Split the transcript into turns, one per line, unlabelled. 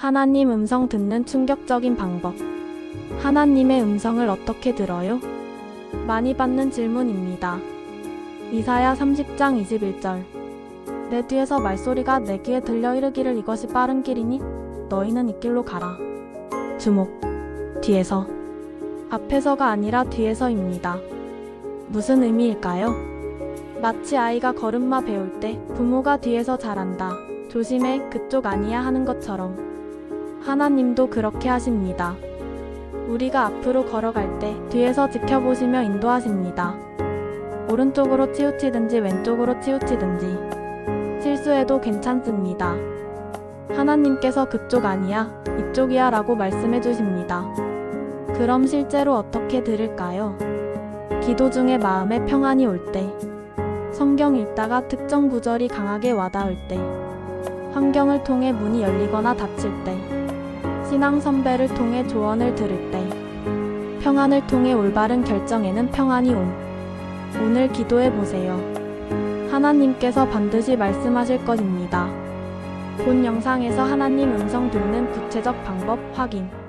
하나님 음성 듣는 충격적인 방법. 하나님의 음성을 어떻게 들어요? 많이 받는 질문입니다. 이사야 30장 21절. 내 뒤에서 말소리가 내 귀에 들려 이르기를 이것이 빠른 길이니 너희는 이 길로 가라. 주목. 뒤에서. 앞에서가 아니라 뒤에서입니다. 무슨 의미일까요? 마치 아이가 걸음마 배울 때 부모가 뒤에서 잘한다. 조심해, 그쪽 아니야 하는 것처럼. 하나님도 그렇게 하십니다. 우리가 앞으로 걸어갈 때 뒤에서 지켜보시며 인도하십니다. 오른쪽으로 치우치든지 왼쪽으로 치우치든지 실수해도 괜찮습니다. 하나님께서 그쪽 아니야, 이쪽이야 라고 말씀해 주십니다. 그럼 실제로 어떻게 들을까요? 기도 중에 마음에 평안이 올 때, 성경 읽다가 특정 구절이 강하게 와닿을 때, 환경을 통해 문이 열리거나 닫힐 때, 신앙 선배를 통해 조언을 들을 때, 평안을 통해 올바른 결정에는 평안이 옴. 오늘 기도해 보세요. 하나님께서 반드시 말씀하실 것입니다. 본 영상에서 하나님 음성 듣는 구체적 방법 확인.